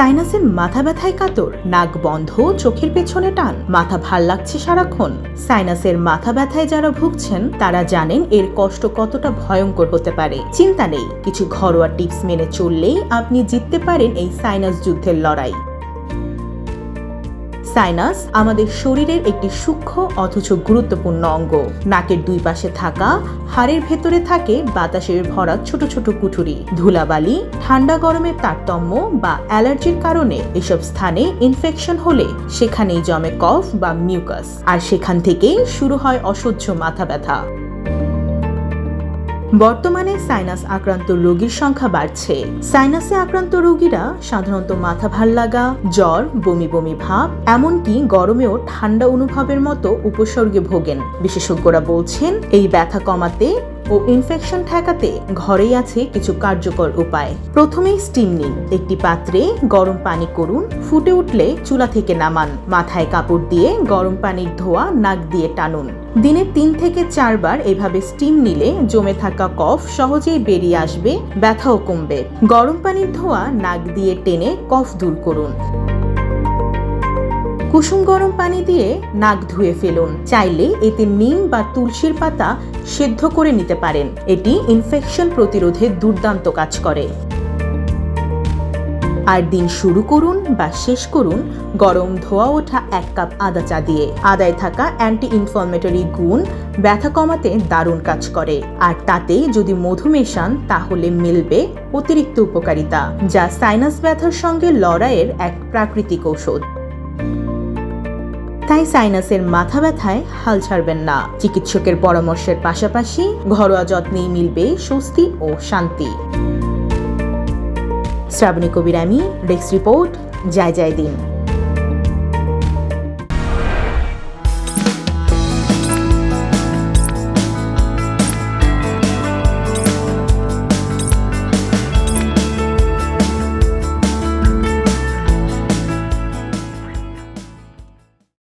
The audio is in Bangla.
সাইনাসের মাথা ব্যথায় কাতর, নাক বন্ধ, চোখের পেছনে টান, মাথা ভালো লাগছে সারাক্ষণ। সাইনাসের মাথা ব্যথায় যারা ভুগছেন, তারা জানেন এর কষ্ট কতটা ভয়ঙ্কর হতে পারে। চিন্তা নেই, কিছু ঘরোয়া টিপস মেনে চললেই আপনি জিততে পারেন এই সাইনাস যুদ্ধের লড়াই। সাইনাস আমাদের শরীরের একটি সূক্ষ্ম অথচ গুরুত্বপূর্ণ অঙ্গ। নাকের দুই পাশে থাকা, হাড়ের ভেতরে থাকে বাতাসের ভরা ছোট ছোট কুঠুরি। ধুলাবালি, ঠান্ডা গরমের তারতম্য বা অ্যালার্জির কারণে এসব স্থানে ইনফেকশন হলে সেখানেই জমে কফ বা মিউকাস আর সেখান থেকেই শুরু হয় অসহ্য মাথা ব্যথা। বর্তমানে সাইনাস আক্রান্ত রোগীর সংখ্যা বাড়ছে। সাইনাসে আক্রান্ত রোগীরা সাধারণত মাথা ভালো লাগা, জ্বর, বমি বমি ভাব, এমনকি গরমেও ঠান্ডা অনুভবের মতো উপসর্গে ভোগেন। বিশেষজ্ঞরা বলছেন, এই ব্যথা কমাতে ও ইনফেকশন ঠেকাতে ঘরেই আছে কিছু কার্যকর উপায়। প্রথমেই স্টিম নিন। একটি পাত্রে গরম পানি করুন। ফুটে উঠলে চুলা থেকে নামান। মাথায় কাপড় দিয়ে গরম পানির ধোয়া নাক দিয়ে টানুন। দিনে তিন থেকে চারবার এভাবে স্টিম নিলে জমে থাকা কফ সহজেই বেরিয়ে আসবে, ব্যথাও কমবে। গরম পানির ধোয়া নাক দিয়ে টেনে কফ দূর করুন। কুসুম গরম পানি দিয়ে নাক ধুয়ে ফেলুন। চাইলে এতে নিম বা তুলসীর পাতা সেদ্ধ করে নিতে পারেন। এটি ইনফেকশন প্রতিরোধে দুর্দান্ত কাজ করে। আর দিন শুরু করুন বা শেষ করুন গরম ধোয়া ওঠা এক কাপ আদা চা দিয়ে। আদায় থাকা অ্যান্টি ইনফ্লামেটরি গুণ ব্যথা কমাতে দারুণ কাজ করে। আর তাতে যদি মধু মেশান, তাহলে মিলবে অতিরিক্ত উপকারিতা, যা সাইনাস ব্যথার সঙ্গে লড়াইয়ের এক প্রাকৃতিক ঔষধ। তাই সাইনাসের মাথা ব্যথায় হাল ছাড়বেন না। চিকিৎসকের পরামর্শের পাশাপাশি ঘরোয়া যত্নেই মিলবে স্বস্তি ও শান্তি। শ্রাবণী কবির আমি, ডেস্ক রিপোর্ট, জয় জয় দিন।